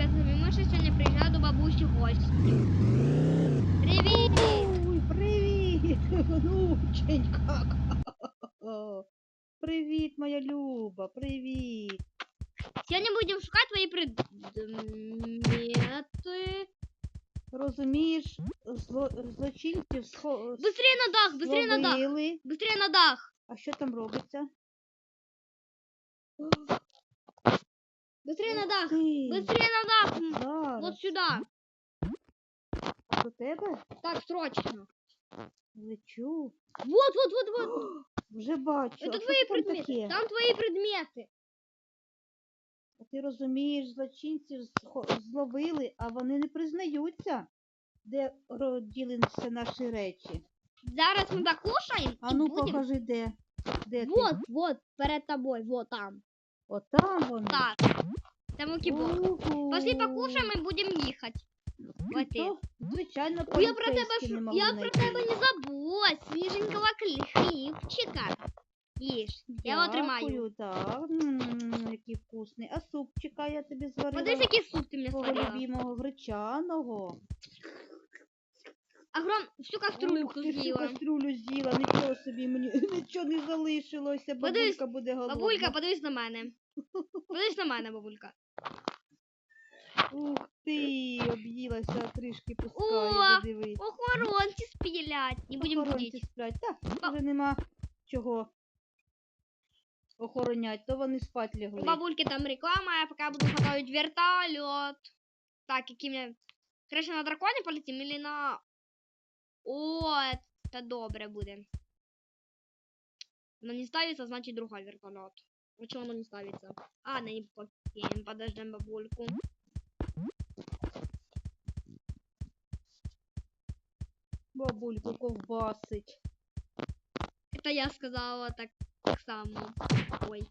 привіт тобі. Ми ще сьогодні приїжджаю до бабусі в гості. Привіт! Ой, привіт, внученька. Привіт, моя Люба, привіт. Сьогодні будемо шукати твої предмети. Розумієш, зло, злочинців схо... Быстрее на дах, быстрее на дах, зловили. быстрее на дах. А що там робиться? Быстрее на дах, Ти, быстрее на дах. М, зараз. Вот сюда. До тебе Так, срочно. лечу. Вот, вот, вот, вот. Вже бачу. Это а що твои це там предметы. таке? Там твои предметы. А ти розумієш, злочинців схо- зловили, а вони не признаються, де ро- ділися наші речі. Зараз мы покушаем А и ну будем... покажи, де. Де Вот, ти? вот, перед тобой, вот там. Отам вони. Так. Там укибок. Пошли покушаем и будем ехать. Вот. Звичайно, Я про тебе ш- я про тебе не забудь. Свіженького хлібчика. Їж. Я його тримаю. Так. Який вкусний. А супчика я тобі зварила. Подивись, який суп ти мені Твого сварила. любимого гречаного. Огром, всю каструлю Ух ти, всю з'їла. кастрюлю з'їла, нічого собі мені, нічого не залишилося. Подивись, Бабулька буде голодна. Бабулька, подивись на мене. Подивись на мене, бабулька. Ух ти, об'їлася, трішки О, пускає, дивись. Охоронці спілять. Не будемо Охоронці будити. сплять. Так, вже нема чого охоронять, то вони спать лягли. У бабульки там реклама, я пока буду готовить вертолет. Так, каким я... Короче, на драконе полетим или на... О, это добре буде. Оно не ставится, значит другой вертолет. А чего оно не ставится? А, на не покинем, подождем бабульку. Бабульку ковбасить. Это я сказала так, так само. Ой.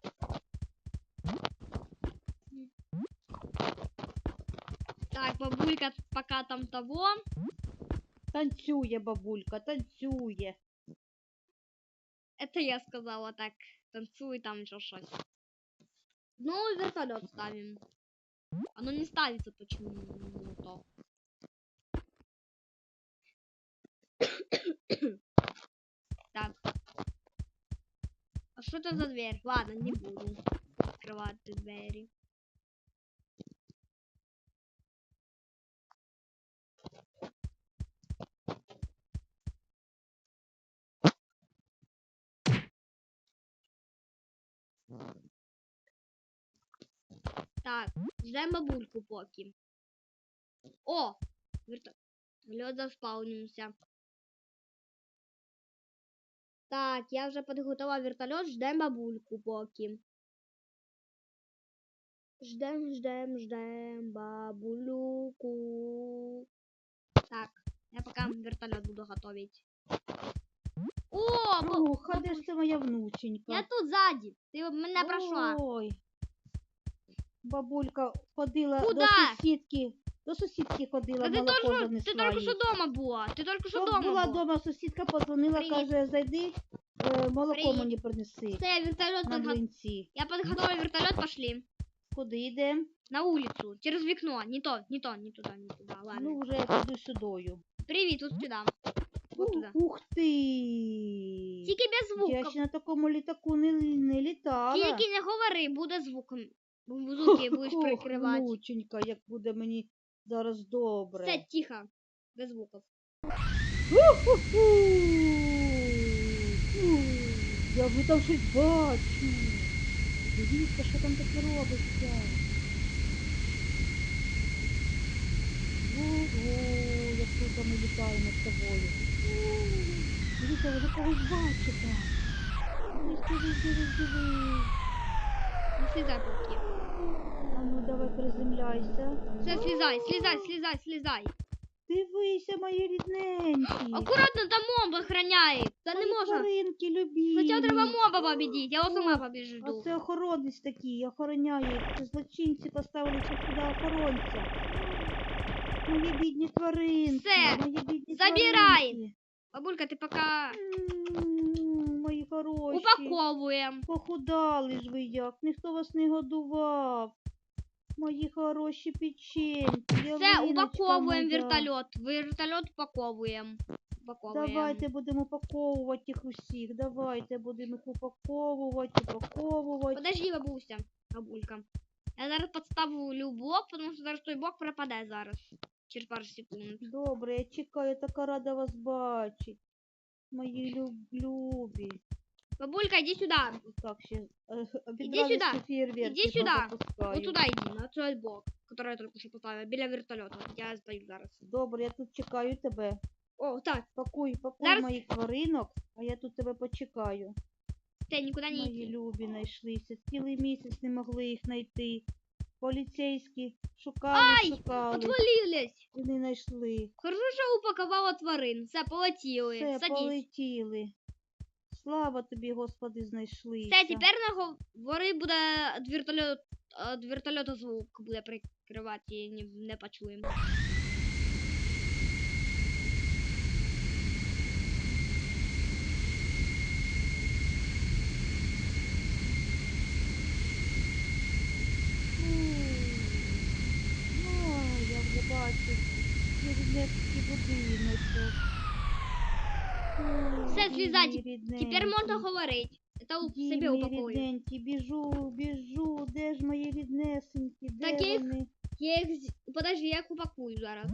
Так, бабулька пока там того. Танцює бабулька, танцює. Это я сказала так. Танцуй там еще что Ну, вертолет ставим. Оно не ставится почему-то. так. А что это за дверь? Ладно, не буду открывать двери. Так, ждем бабульку поки. О! Вертолет заспавнився. Так, я вже підготував вертольот, ждем бабульку поки. Ждем, ждем, ждем бабулюку. Так, я пока вертолет буду готовить. О, бо- Ох, а де ж це моя внученька? я тут сзади. Ти мене пройшла. Ой. Бабулька ходила Куда? до сусідки. До сусідки ходила, Та ти молоко ти занесла тільки що їй. дома була. Ти тільки що От дома була була. дома, сусідка позвонила, Привіт. каже, зайди, е, молоко Привіт. мені принеси Все, вертолет на подго... млинці. Я подготовила вертолет, пошли. Куди йдемо? На улицу, через вікно. Не то, не то, не туда, не туда. Ладно. Ну, вже я піду сюдою. Привіт, от сюда. Вот Ух, туда. ух ти! Тільки без Я ще на такому літаку не, не літала. Тільки не говори, буде звуком. Звуки будеш Ох, прикривати. внученька, як буде мені зараз добре. Все, тихо. Без звуків. Я вже там щось бачу. Дивіться, що там таке робиться. Ого, як круто ми літаємо з тобою. Дивіться, ви когось бачите. Дивись, дивись, дивись, дивись. Слізай поки. А ну давай приземляйся. Все, слізай, слізай, слізай, слізай. Дивися, мої рідненькі. Акуратно, там моба охороняє. Та не можна. тваринки любі. Спочатку треба моба победити, я його сама А побіжду. це охоронець такий, охороняє. Злочинці поставили сюди охоронця. Мої бідні тваринки. Все, мої бідні забирай. тваринки. Бабулька, ти пока М, Мої хороші. упаковуємо. Похудали ж ви як, ніхто вас не годував. Мої хороші печеньки. Все, упаковуємо вертольот. Вертольот упаковуємо. Упаковуємо. Давайте будемо упаковувати їх усіх. Давайте будемо їх упаковувати, упаковувати. Подожди, бабуся, бабулька. Я зараз підставлю блок, тому що зараз той блок пропаде зараз. Через пару секунд. Добре, я чекаю, така рада вас бачить. Мої люб- любі. Бабулька, иди сюда. Так, ще е, Іди відразу сюди. ще Іди сюди. позапускаю. Вот туда иди, на цей блок, который я только что поставила, біля вертольота. Я стою зараз. Добре, я тут чекаю тебе. О, так, Пакуй, пакуй Зараз- моїх тваринок, а я тут тебе почекаю. ти нікуди не Мої любі знайшлися. Цілий місяць не могли їх знайти. Поліцейські шукали, Ай, шукали. Отвалились. І не знайшли. Хорошо, упакувала тварин. Все, полетіли. Все, Садись. полетіли. Слава тобі, Господи, знайшли. Все, тепер на говори буде від вертольот, від вертольоту звук буде прикривати і не, не почуємо. Ой, я вже бачу. Ріднецький будиночок. Ой, Все, слізать, теперь Тепер можна рідненький. говорити. Це у себе упакую. рідненькі, біжу, біжу, де ж мої ріднесенькі, де Так я їх вони? Я їх... Подожди, я їх упакую зараз.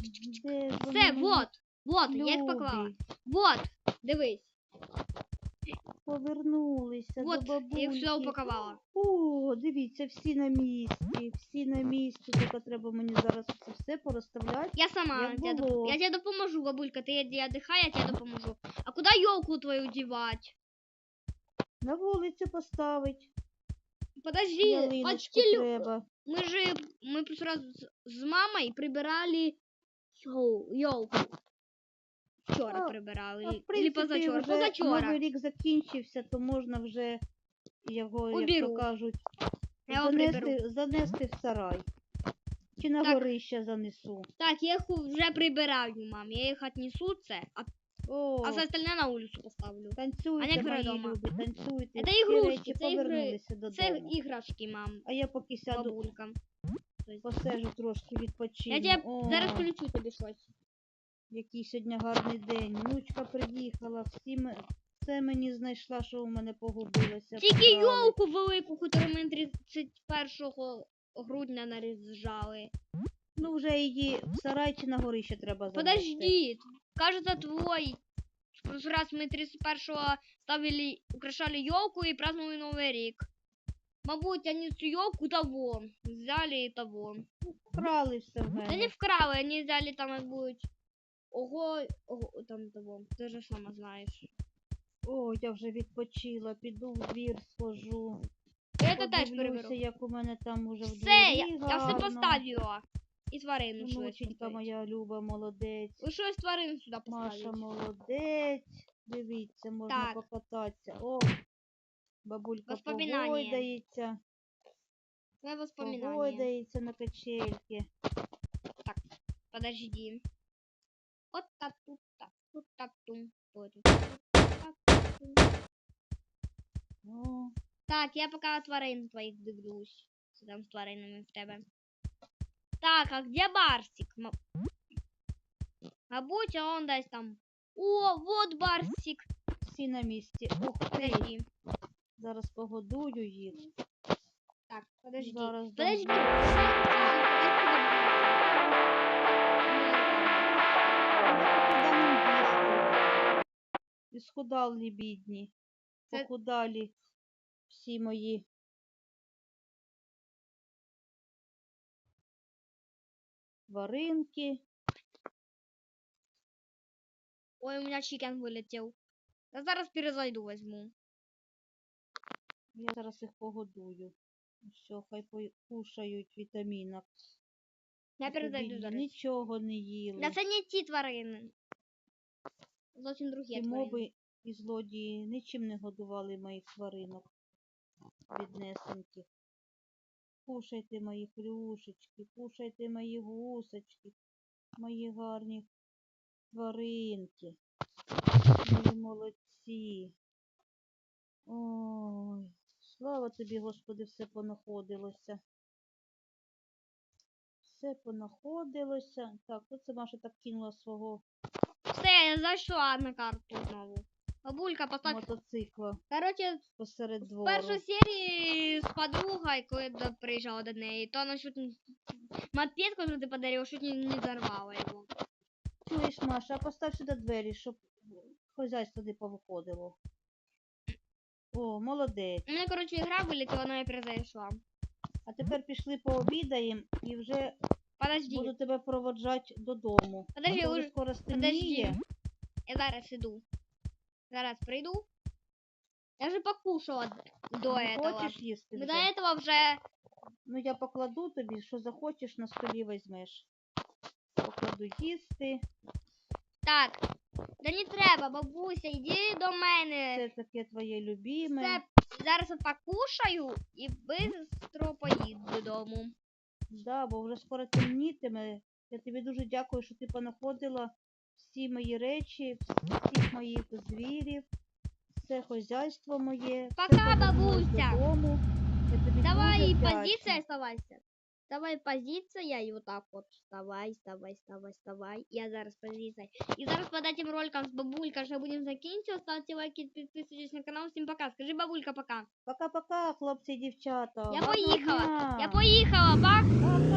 Де ж вони, Все, мої вот. Вот, я їх любі? поклала. Вот, дивись. Повернулися Вот, до я їх бабульки. сюди упакувала. О, дивіться, всі на місці, всі на місці. Тільки треба мені зараз це все порозставляти. Я сама. Як тебе доп- було. Я тебе допоможу, бабулька. Ты иди отдыхай, я тебе допоможу. А куда елку твою девать? На вулицю поставить. Подожди, Ялиночку почти лю- треба. Мы же, мы просто раз с, с мамой прибирали елку. Вчора А, прибирали. А, в Или принципі, позавчора. вже Позавчора. Новий рік закінчився, то можна вже його, як то кажуть, Я його занести, занести в сарай. Чи на Так. горище занесу. Так, я их уже прибираю, мам. Я их отнесу, це, а, О, а все остальне на улицу поставлю. танцюйте, а мої дома. любі, танцюйте. Це ігрушки, це ігри- Це іграшки, мам. А я поки сяду, Бабулька. посежу трошки відпочину. Я тебе О, зараз полечу тобі щось. Який сьогодні гарний день. Внучка приїхала, всі ме- все мені знайшла, що у мене погубилося. Тільки покрали. йолку велику, яку ми 31 грудня нарізжали. Ну вже її в сарай чи на горище треба занести. Подожди, кажется, твой. В прошлый раз мы 31-го ставили, украшали елку и праздновали Новый рік. Мабуть, они цю елку того взяли и того. Вкрали все в Да не мене. вкрали, они взяли там, мабуть, ого, ого, там того. Ты же сама знаешь. О, я вже відпочила, піду в двір схожу. Я это теж переберу. як у мене там уже в Все, я, я все поставила. І тварину щось. Внученька поставить. моя люба, молодець. Ви щось тварину сюди Маша молодець. Дивіться, можна Так. покататися. О, бабулька Воспоминання. погойдається. Твоє воспоминання. Погойдається на качельки. Подожди. Вот так тут так тут так тум. тут так, я пока тварин твоїх дивлюсь. Що там з тваринами в тебе. Так, а где Барсик? Ма- Мабуть, он десь там. О, вот Барсик. всі на місці. Ух ти. Зараз погодую їх. Так, подожди. Зараз Подожди. Ісхудали бідні. Це- Похудалі всі мої. Тваринки. Ой, у меня чикен вылетел. Я зараз перезайду возьму. Я зараз їх погодую. Все, хай по- кушають вітамінок. Я перезайду бідні зараз. Нічого не їли. Да це не ті тварини. Зовсім другі тварини. моби і злодії нічим не годували моїх тваринок. Біднесеньких. Кушайте мої хрюшечки, кушайте мої гусочки, мої гарні тваринки. Мої молодці. Ой, слава тобі, Господи, все понаходилося. все понаходилося. Так, оце Маша так кинула свого я зайшла на карту знову. Бабулька, постав. мотоцикла Короче, посеред в двору. першій серії з подругою, коли до- приїжджала до неї, то вона чуть мопед, коли ти подарила, чуть не, не взорвала його. Чуєш, Маша, постав сюди двері, щоб хазяйство не повиходило. О, молодець. У мене, короче, ігра вилетіла, вона і перезайшла. А тепер пішли пообідаємо і вже Подожди, буду тебе проводжати додому. Подожди, А то вже скоро подожди. Я зараз іду. Зараз прийду. Я вже покушала до Не этого. хочеш їсти До этого вже Ну я покладу тобі, що захочеш, на столі візьмеш. Покладу їсти. Так. Да не треба, бабуся, йди до мене. Це таке твоє любіме. Все, зараз покушаю і бистро поїду додому. Да, бо вже скоро темнітиме. Я тобі дуже дякую, що ти понаходила всі мої речі, всіх моїх звірів, все хазяйство моє. все Пока, повернулось бабуся. додому. Я тобі Давай дуже позиция вдячна. оставайся. Давай позиция и вот так вот. Вставай, вставай, вставай, вставай. Я зараз позиция. И зараз под этим роликом с бабулькой уже будем закінчувати. Ставьте лайки, підписуйтесь на канал. Всім пока. Скажи бабулька пока. Пока-пока, хлопці і дівчата. Я Гарного поїхала. дня. Я поїхала. Пак. Пока. Пока.